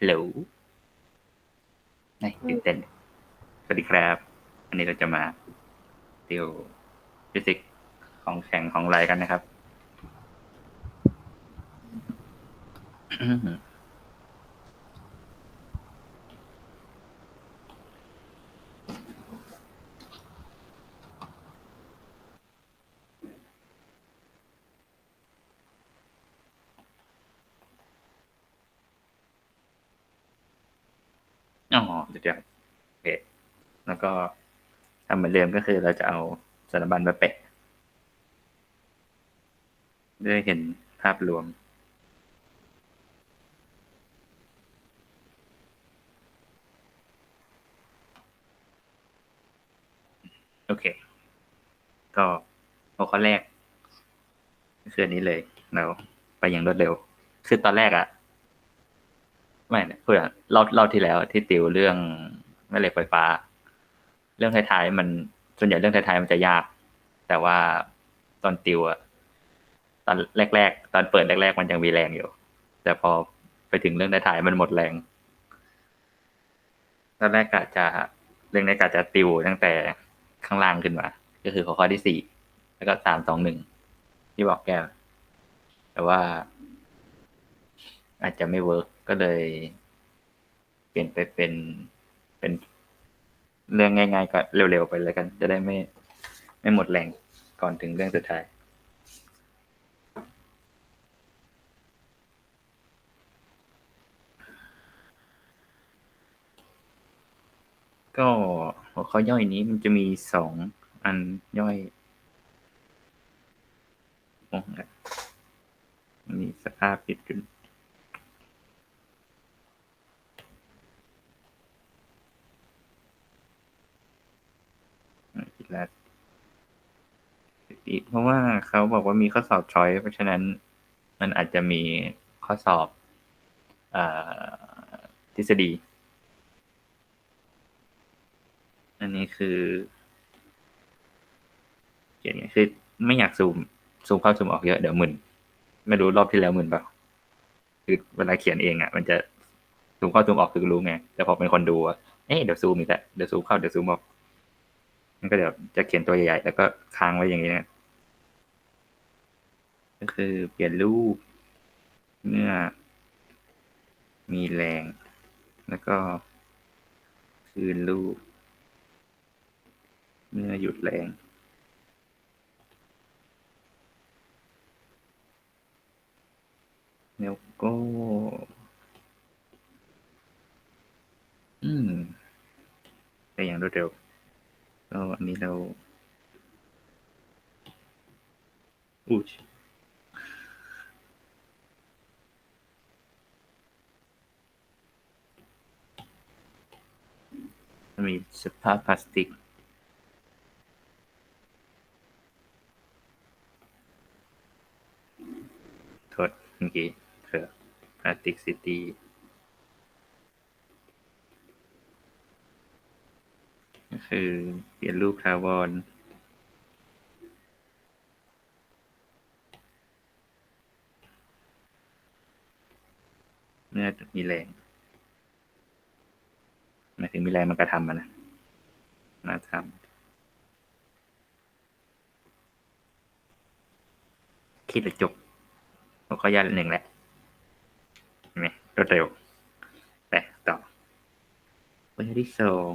ฮัลโหลนี่ตื่นเต้น สวัสดีครับ อันนี้เราจะมาติวฟิสิกส์ของแข็งของไรกันนะครับ อ๋อเดี๋ยวๆโอเค แล้วก็ทำเหมือนเดิมก็คือเราจะเอาสารบัญมาแปะเพื่อให้เห็นภาพรวม โอเค ก็หัวข้อแรกก็คืออันนี้เลย เราไปอย่างรวดเร็ว คือตอนแรกอะไม่นะพูดอะรอบรอบที่แล้วที่ติวเรื่องแม่เหล็กไฟฟ้า เรื่องท้ายๆมันส่วนใหญ่เรื่องท้ายๆมันจะยาก แต่ว่าตอนติวอะตอนแรก ๆ ตอนเปิดแรก ๆ มันยังมีแรงอยู่ แต่พอไปถึงเรื่องท้ายๆมันหมดแรงตอนแรกกะจะเรื่องนี้กะจะติวตั้งแต่ข้างล่างขึ้นมา ก็คือหัวข้อที่สี่แล้วก็สามสองหนึ่งที่บอกแกแต่ว่า อาจจะไม่เวิร์กก็เลย เปลี่ยนไปเป็นเป็น เรื่องง่ายๆก็เร็วๆไปเลยกัน จะได้ไม่ ไม่หมดแรงก่อนถึงเรื่องสุดท้ายก็หัวข้อย่อยนี้มันจะมีสองอันย่อยโอ้ยมีสภาพผิดขึ้น ผิดแล้ว เพราะว่าเขาบอกว่ามีข้อสอบช้อยเพราะฉะนั้นมันอาจจะมีข้อสอบอทฤษฎี อันนี้คือเขียนไงคือไม่อยากซูมซูมเข้าซูมออกเยอะเดี๋ยวมึนไม่รู้รอบที่แล้วมึนเปล่าคือเวลาเขียนเองอะ มันจะซูมเข้าซูมออกคือรู้ไงแต่พอเป็นคนดูอะเอ๊ะเดี๋ยวซูมอีกแล้วเดี๋ยวซูมเข้าเดี๋ยวซูมออกมันก็เดี๋ยวจะเขียนตัวใหญ่ๆแล้วก็ค้างไว้อย่างนี้นะ ก็คือเปลี่ยนรูป เมื่อ มีแรง แล้วก็ คืนรูป เมื่อหยุดแรงแล้วก็ อืมไปอย่างรวดเร็วก็อันนี้เราอุ้ มีสภาพพลาสติก โทษเมื่อกี้เคือพลาสติกซิตี้ก็คือเปลี่ยนรูปทาวรเมื่อมีแรง ถึงมีแรงมันกระทำมันนะมาทำคิดจะจบหัวข้อยาหนึ่งแหละเห็นไหมรวดเร็วไปต่อวันที่สอง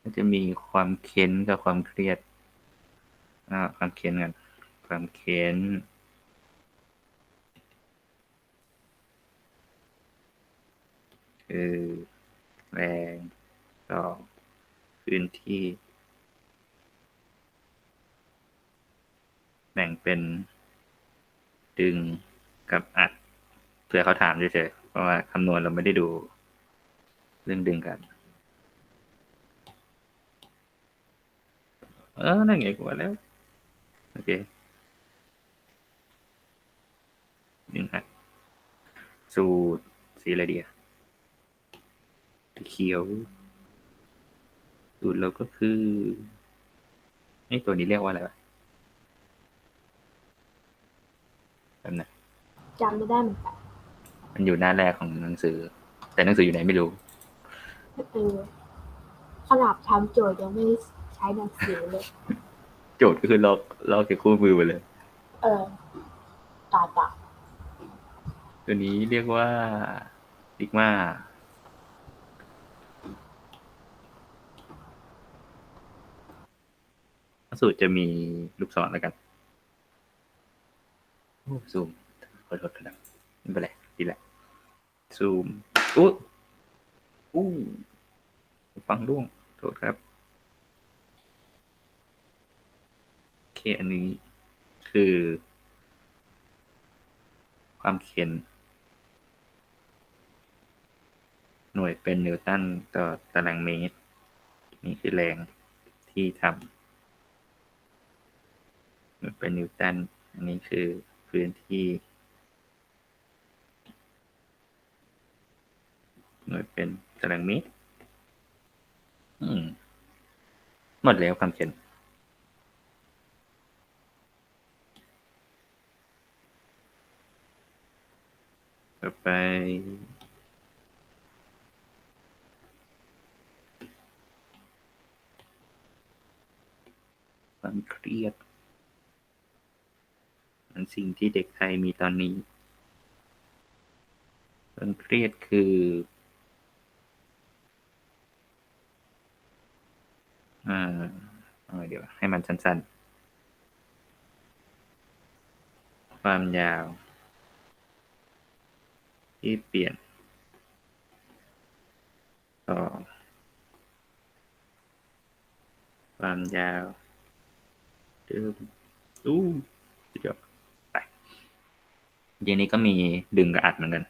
ก็จะมีความเค้นกับความเครียดอ่าความเค้นกัน ความเค้น คือแรงต่อพื้นที่ แบ่งเป็น ดึงกับอัด เพื่อเขาถามเฉยๆเพราะว่าคำนวณเราไม่ได้ดู เรื่องดึงกัน เออ นั่นไงกว่าแล้ว โอเคดึงอัดสูตรสีอะไรดีอะ เขียวสูตรเราก็คือไอ้ตัวนี้เรียกว่าอะไรวะแป๊บนะจำไม่ได้เหมือนกันมันอยู่หน้าแรกของหนังสือ แต่หนังสืออยู่ไหนไม่รู้เออขนาดทำโจทย์ยังไม่ใช้หนังสือเลย โจทย์ก็คือลอกลอกจากคู่มือไปเลย เออตาตาตัวนี้เรียกว่าดิกมา สูตรจะมีลูกศรแล้วกันโอ้ซูมขอโทษครับไม่เป็นไรดีแหละ ซูมอู้อู้ฟังร่วงโทษครับโอเคอันนี้คือ ความเข็นหน่วยเป็นนิวตันต่อตารางเมตร นี่คือแรงที่ทำ หน่วยเป็นนิวตัน อันนี้คือพื้นที่ หน่วยเป็นตารางเมตรอืมหมดแล้วความเข็นต่อไปความเครียดันสิ่งที่เด็กไทยมีตอนนี้ความเครียดคือ อ่าเดี๋ยวให้มันสั้น ๆ ความยาว ที่เปลี่ยน ต่อ ความยาวเดิมอู้ ทีนี้ก็มีดึงกับอัดเหมือนกัน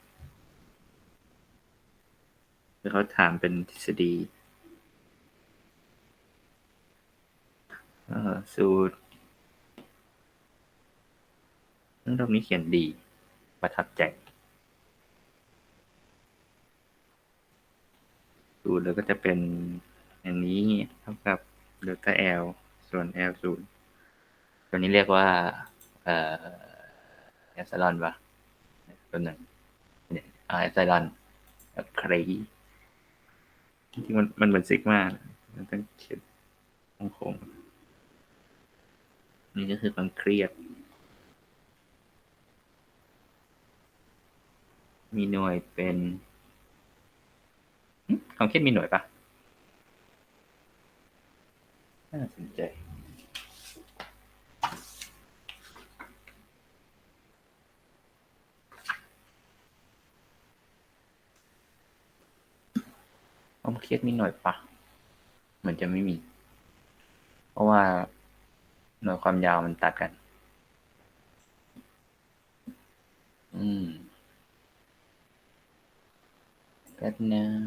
คือเขาถามเป็นทฤษฎีสูตรเรื่องรอบนี้เขียนดี ประทับใจ สูตรแล้วก็จะเป็นอย่างนี้เท่ากับเดลต้า L ส่วน L ศูนย์ตัวนี้เรียกว่า เอ่อ เอฟไซลอนปะตัวหนึ่งเนี่ยอ่าเอฟไซลอนครีที่มันมันเหมือนซิกมามันต้องเขียนโค้งนี่ก็คือความเครียด มีหน่วยเป็นความเครียดมีหน่วยปะน่าสนใจ มเครียดนิดหน่อยปะเหมือนจะไม่มี เพราะว่าหน่วยความยาวมันตัดกัน อืมแป๊บนึง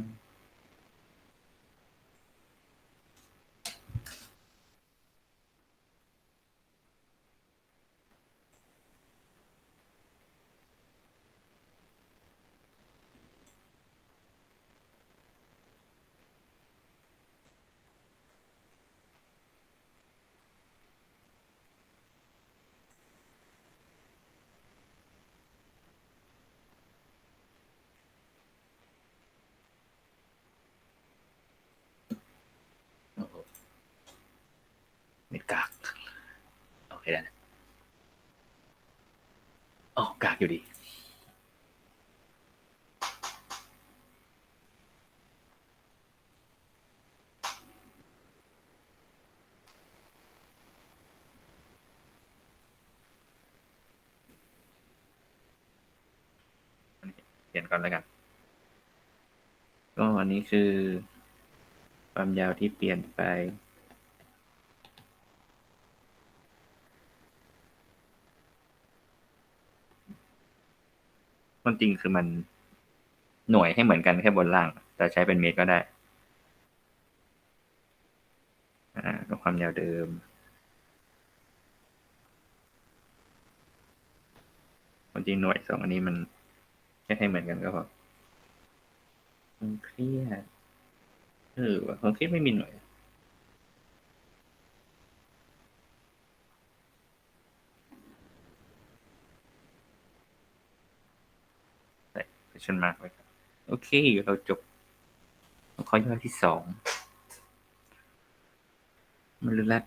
โอ้โหไม่กาก โอเคแล้วนะ โอ้กากอยู่ดี เขียนก่อนแล้วกัน ก็อันนี้คือ ความยาวที่เปลี่ยนไป ความจริงคือมันหน่วยให้เหมือนกันแค่บนล่าง แต่ใช้เป็นเมตรก็ได้ อ่าความยาวเดิมความจริงหน่วยสองอันนี้มันแค่ให้เหมือนกันก็พอความเครียดเออว่ามเครียดไม่มีหน่วย question mark ไว้ครับโอเค เราจบข้อย่อที่สองมลรัด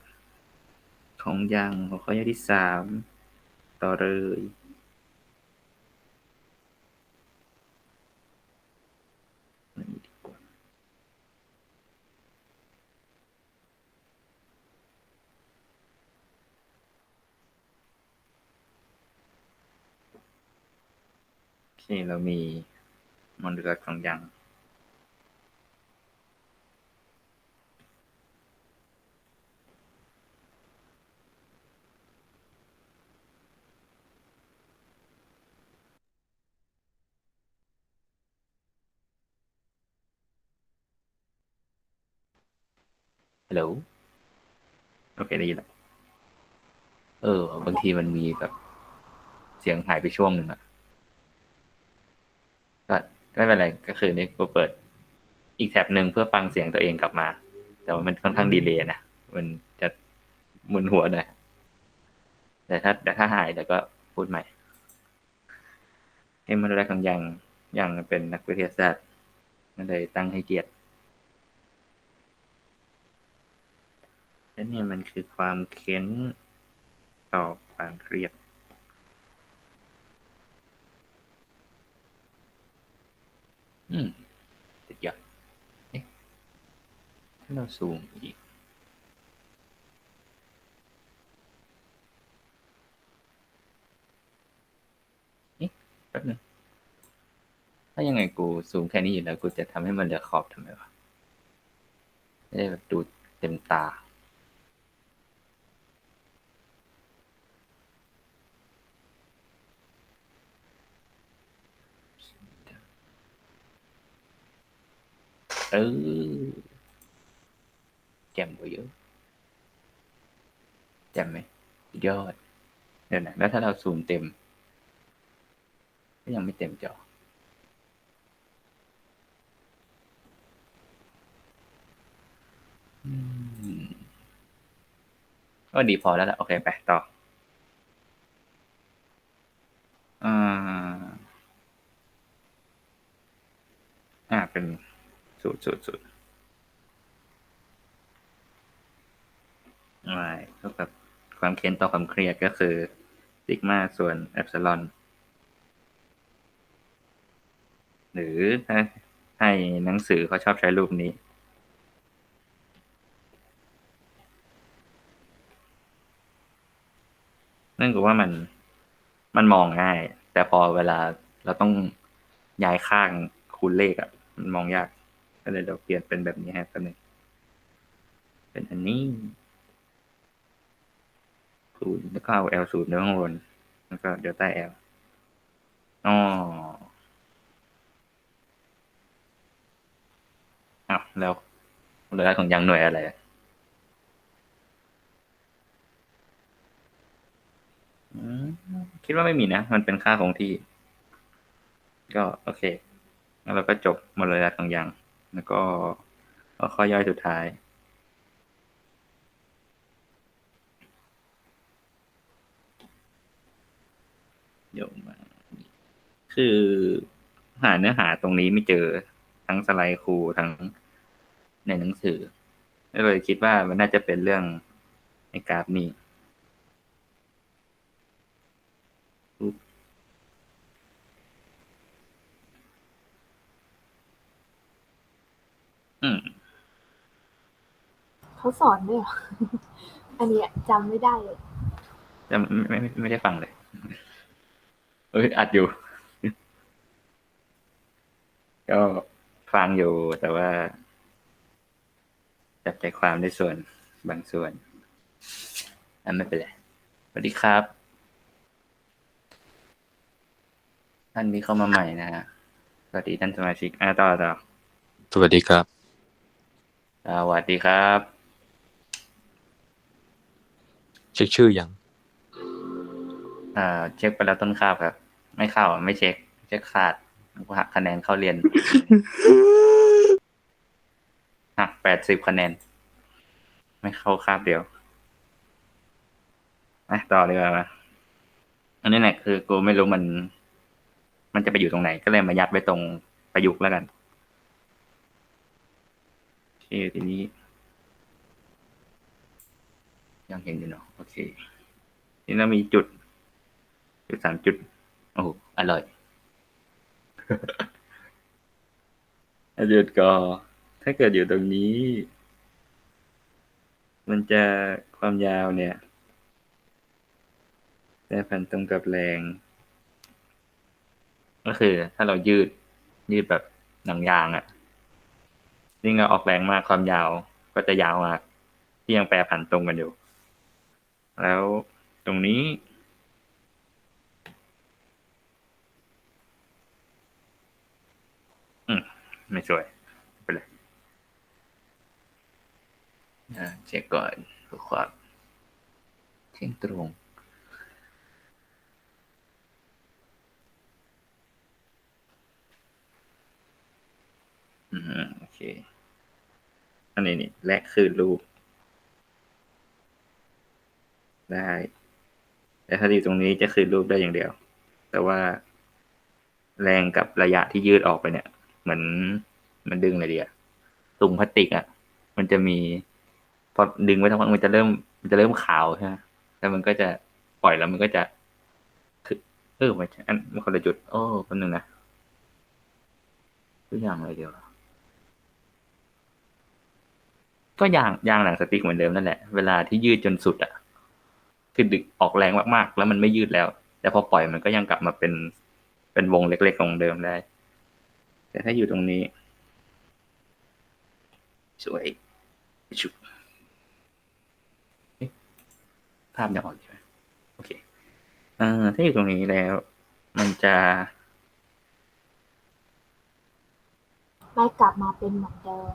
ของยางของข้อย่อที่สามต่อเลย โอเคเรามีมลรัฐของยางฮัลโหล โอเค ได้ยินแล้ว เออบางทีมันมีแบบ เสียงหายไปช่วงหนึ่งอะก็ ไม่เป็นไรก็คือนี่กูเปิดอีกแท็บหนึ่งเพื่อฟังเสียงตัวเองกลับมา แต่ว่ามันค่อนข้างดีเลยนะ มันจะมึนหัวหน่อยแต่ถ้าแต่ถ้าหายเดี๋ยวก็พูดใหม่เอ็มมันแรกของยังยังเป็นนักวิทยาศาสตร์ก็เลยตั้งให้เกียรติและเนี่ยมันคือความเค้นต่อความเครียด อืมติดยอดเอ๊ะถ้าเราซูมอีกเอ๊ะแป๊บนึงถ้ายังไงกูซูมแค่นี้อยู่แล้ว กูจะทำให้มันเหลือขอบทำไมวะไม่ได้แบบดูเต็มตา เออแจ่มกว่าเยอะแจ่มไหมยอดเดี๋ยวนะแล้วถ้าเราซูมเต็ม ก็ยังไม่เต็มจออืมก็ดีพอแล้วล่ะ โอเค ไป ต่อา อ่า เป็น สูตรสูตรสูตรไม่เท่ากับความเค้นต่อความเครียดก็คือซิกมาส่วนเอ p ซ i ลอน หรือถ้าให้หนังสือเขาชอบใช้รูปนี้ นั่นคือว่ามันมันมองง่าย แต่พอเวลาเราต้องย้ายข้างคูณเลขอะ่ะมันมองยาก ก็เลยเราเปลี่ยนเป็นแบบนี้ให้ตัวหนึ่งเป็นอันนี้ศูนย์แล้วก็เอา L ศูนย์ไว้ข้างบนแล้วก็เดลต้า L อ๋ออ้าวแล้วเรือของยังหน่วยอะไรคิดว่าไม่มีนะ มันเป็นค่าคงที่ ก็โอเค แล้วเราก็จบหมดเลยของยัง แล้วก็ข้อย่อยสุดท้ายเดี๋ยวมาคือหาเนื้อหาตรงนี้ไม่เจอทั้งสไลด์ครูทั้งในหนังสือก็เลยคิดว่ามันน่าจะเป็นเรื่องในกราฟนี้ อืม เขาสอนด้วยเหรอ อันเนี้ยจำไม่ได้เลยจะไม่ไม่ไม่ได้ฟังเลย เอ้ยอัดอยู่ ก็ฟังอยู่แต่ว่า จับใจความได้ส่วนบางส่วนอันไม่เป็นไรสวัสดีครับ ท่านนี้เข้ามาใหม่นะฮะสวัสดีท่านสมาชิกอ่าต่อต่อสวัสดีครับ สวัสดีครับ เช็คชื่อยังอ่า เช็คไปแล้วต้นคาบครับ ไม่เข้าอะไม่เช็คเช็คขาดกูหักคะแนนเข้าเรียน หักแปดสิบคะแนน ไม่เข้าคาบเดียวอะต่อดีกว่ามาอันนี้เนี่ยคือกูไม่รู้มัน มันจะไปอยู่ตรงไหน ก็เลยมายัดไว้ตรงประยุกต์แล้วกันโอเค ทีนี้ ยังเห็นอยู่เนาะโอเค นี่เรามีจุด จุดสามจุด โอ้โหอร่อยจุดก็ถ้าเกิดอยู่ตรงนี้ มันจะความยาวเนี่ยแต่พันตรงกับแรง ก็คือถ้าเรายืดยืดแบบหนังยางอะ่ะ ยิ่งเราออกแรงมากความยาวก็จะยาวมาก ที่ยังแปรผันตรงกันอยู่ แล้วตรงนี้ อืม ไม่สวย ไปเลยเช็คก่อนเพื่อความเที่ยงตรงอืมโอเค อันนี้นี่และคือรูป ได้แต่ถ้าอยู่ตรงนี้จะคืนรูปได้อย่างเดียว แต่ว่าแรงกับระยะที่ยืดออกไปเนี่ย เหมือนมันดึงเลยเดียตุงพลาสติกอะ่ะ มันจะมี พอดึงไว้ทั้งวันมันจะเริ่ม มันจะเริ่มขาวใช่ไหมแล้วมันก็จะปล่อยแล้วมันก็จะคือเออไม่ใช่อันมันคนละจุด โอ้คนหนึ่งนะตัวอย่างอะไรเดียว ก็ยางยางหนังสติ๊กเหมือนเดิมนั่นแหละ เวลาที่ยืดจนสุดอะคือดึกออกแรงมากๆ แล้วมันไม่ยืดแล้ว แต่พอปล่อยมันก็ยังกลับมาเป็น เป็นวงเล็กๆของเดิมได้ แต่ถ้าอยู่ตรงนี้ สวยชุบภาพยังออกอยู่ไหมโอเคเอ่อถ้าอยู่ตรงนี้แล้ว มันจะไม่กลับมาเป็นเหมือนเดิม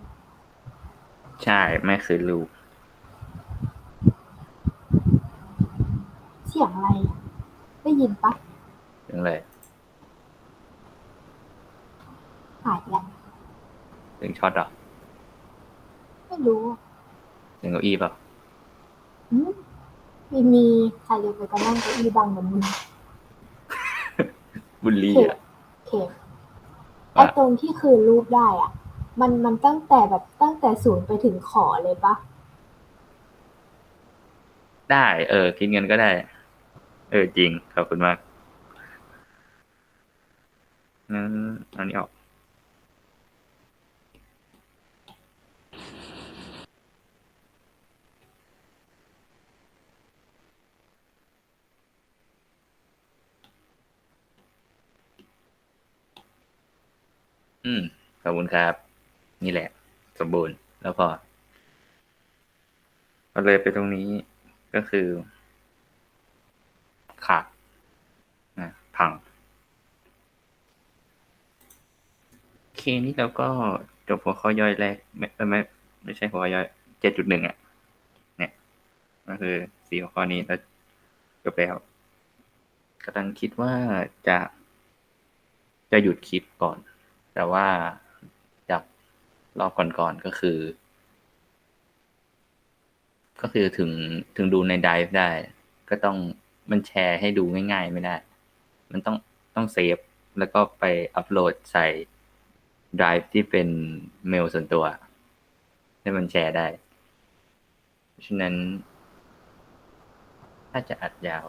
ใช่ไม่คือรูปเสียงอะไรอะได้ยินปะถึงเลยหายแล้วถึงช็อตเหรอไม่รู้อะถึงเก้าอี้เปล่าอืมไม่มีใครจะไปก็นั่งเก้าอี้ดังเหมือนมึงบุลลี่เข็มอะเข็มไอ้ตรงที่คืนรูปได้อะ มันมันตั้งแต่แบบตั้งแต่ศูนย์ไปถึงขอเลยปะได้ เออ คิดเงินก็ได้ เออ จริง ขอบคุณมากงั้นเอานี้ออกอืม ขอบคุณครับ นี่แหละ สมบูรณ์แล้วพอเอาเลยไปตรงนี้ก็คือ ขาดนะพังโอเคนี่เราก็จบหัวข้อย่อยแรก ไม่ไม่ไม่ใช่หัวข้อย่อยเจ็ดจุดหนึ่งอะ เนี่ยก็คือสี่หัวข้อนี้แล้วจบแล้วกำลังคิดว่าจะจะหยุดคลิปก่อน แต่ว่า รอบก่อนๆก็คือ ก็คือถึงถึงดูในไดฟ์ได้ ก็ต้องมันแชร์ให้ดูง่ายๆไม่ได้ มันต้องต้องเซฟ แล้วก็ไปอัปโหลดใส่ไดฟ์ที่เป็นเมลส่วนตัว ให้มันแชร์ได้เพราะฉะนั้น ถ้าจะอัดยาว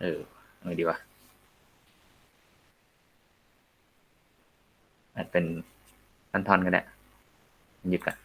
เออเอาไงดีวะอัดเป็น ทอนๆก็ได้หยิบกัน